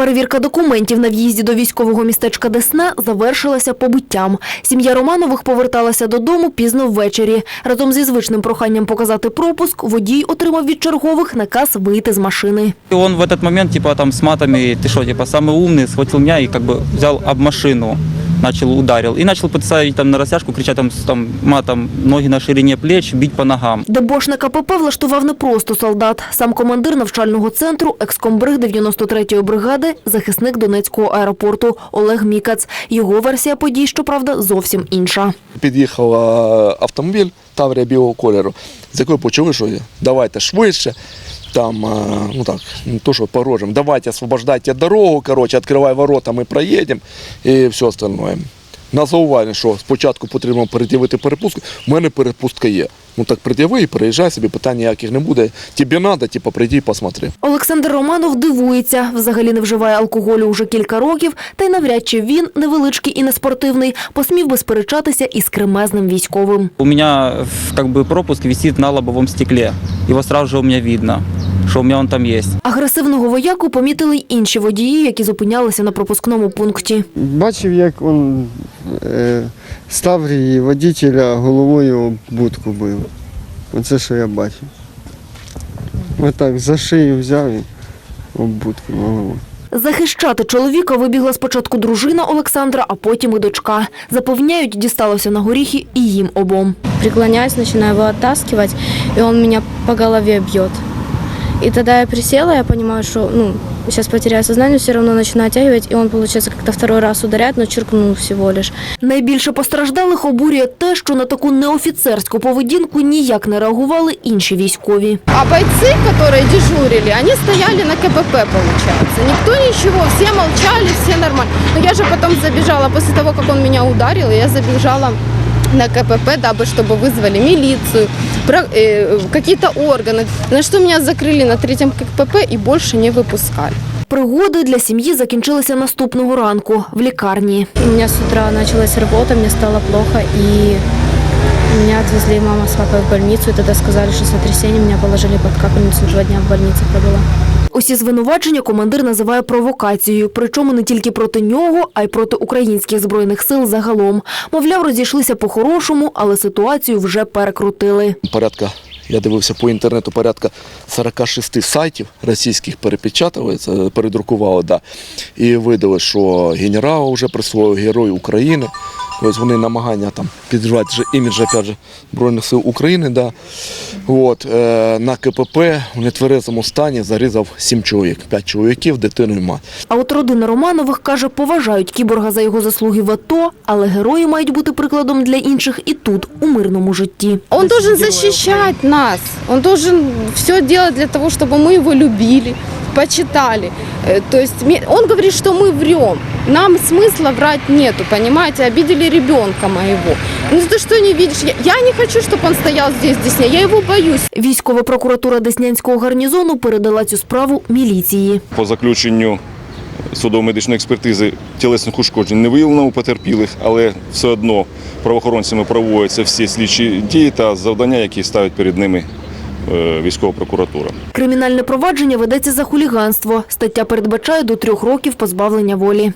Перевірка документів на в'їзді до військового містечка Десна завершилася побиттям. Сім'я Романових поверталася додому пізно ввечері. Разом зі звичним проханням показати пропуск, водій отримав від чергових наказ вийти з машини. И он в этот момент, типа, там, с матами, ты что, типа, самый умный, схватил меня и, как бы, взял об машину, начал, ударил. И начал пытаться там на растяжку кричать, там, там, матом, ноги на ширине плеч, бить по ногам. Дебошника КПП влаштував не просто солдат. Сам командир навчального центру, екскомбриг 93-ї бригади, захисник Донецького аеропорту Олег Мікац. Його версія подій, щоправда, зовсім інша. Під'їхав е, автомобіль Таврія білого кольору, з якою почали, що давайте швидше. Там, е, ну так, не то, що порожем, давайте освобождайте дорогу, коротше, відкривай ворота, ми проїдемо і все остальное. На зауваження, що спочатку потрібно пред'явити перепустку. У мене перепустка є. Ну так пред'яви і переїжджай собі, питань ніяких не буде. Тобі треба, типу, прийди і посмотри. Олександр Романов дивується. Взагалі не вживає алкоголю уже кілька років, та й навряд чи він, невеличкий і неспортивний, посмів би сперечатися із кремезним військовим. У меня, в- как бы, пропуск висит на лобовом стекле. Его сразу же у меня видно, что у меня он там есть. Агресивного вояку помітили й інші водії, які зупинялися на пропускному пункті. Бачив, як він Ставрії водителя головою об будку бив. Оце що я бачив. Отак за шию взяв і об будку головою. Захищати чоловіка вибігла спочатку дружина Олександра, а потім і дочка. Запевняють, дісталося на горіхи і їм обом. Преклоняюсь, начинаю его оттаскивать, и он меня по голове бьет. И тогда я присела, я понимаю, что ну, сейчас потеряю сознание, все равно начинаю оттягивать, и он, получается, как-то второй раз ударяет, но черкнул всего лишь. Найбільше постраждалих обурює те, що на таку неофіцерську поведінку ніяк не реагували інші військові. А бойцы, которые дежурили, они стояли на КПП, получается. Никто ничего, все молчали, все нормально. Но я же потом забежала, после того, как он меня ударил, я забежала на КПП, дабы чтобы вызвали милицию, про- э, какие-то органы. На что меня закрыли на третьем КПП и больше не выпускали. Пригоди для сім'ї закінчилися наступного ранку в лікарні. У меня с утра началась рвота, мне стало плохо, и меня отвезли мама с папой в больницу, и тогда сказали, что сотрясение, меня положили под капельницу, два дня в больнице пробыла. Усі звинувачення командир називає провокацією, причому не тільки проти нього, а й проти українських збройних сил загалом. Мовляв, розійшлися по-хорошому, але ситуацію вже перекрутили. порядка, я дивився по інтернету, порядка 46 сайтів російських перепечатали, передрукували, да, і видали, що генерал вже присвоїв Герой України. Ось вони намагання там підживати вже імідж опять же, Збройних сил України. Да. От, е, на КПП в нетверезому стані зарізав 7 чоловік, 5 чоловіків, дитину і мать. А от родина Романових каже, поважають кіборга за його заслуги в АТО, але герої мають бути прикладом для інших і тут, у мирному житті. Он должен защищать нас. Он должен все делать для того, чтобы мы его любили, почитали. Э, То есть ме- он говорит, что мы врем. Нам смысла врать нету, понимаете? Обидели ребенка моего. Ну ты что не видишь? Я, я не хочу, чтобы он стоял здесь, в Десне. Я его боюсь. Військова прокуратура Деснянського гарнізону передала цю справу міліції. По заключенню судово-медичної експертизи тілесних ушкоджень не виявлено у потерпілих, але все одно правоохоронцями проводяться всі слідчі дії та завдання, які ставить перед ними е, військова прокуратура. Кримінальне провадження ведеться за хуліганство. Стаття передбачає до трьох років позбавлення волі.